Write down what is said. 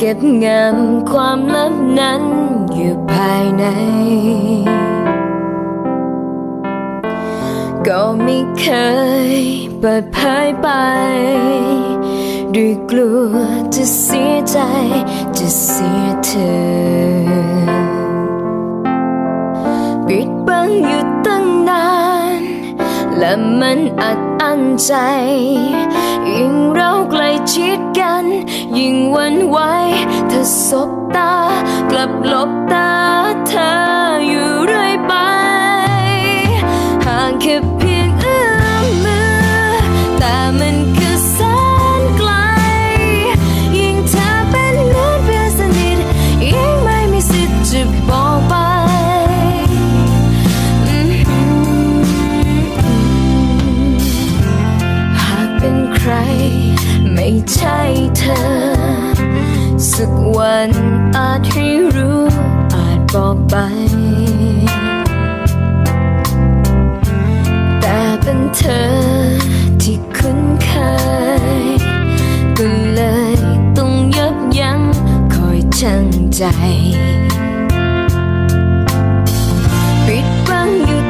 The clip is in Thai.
เก็บงำความลับนั้นอยู่ภายใน ก็ไม่เคยเปิดเผยไป ด้วยกลัวจะเสียใจจะเสียเธอ ปิดบังอยู่ตั้งนาน และมันอัดอั้นใจ ยิ่งเราใกล้ชิดกัน ยิ่งหวันไหว สบตากลับหลบตาเธออยู่เรื่อยไป ห่างแค่เพียงเอื้อมมือ แต่มันคือแสนไกล ยิ่งเธอเป็นเหมือนเพื่อนสนิทยิ่งไม่มีสิทธิ์จะบอกไปหากเป็นใคร ไม่ใช่เธอ สักวันอาจให้รู้อาจบอกไป แต่เป็นเธอที่คุ้นเคยก็เลยต้องยับยั้งคอยชั่งใจ ปิดบังอยู่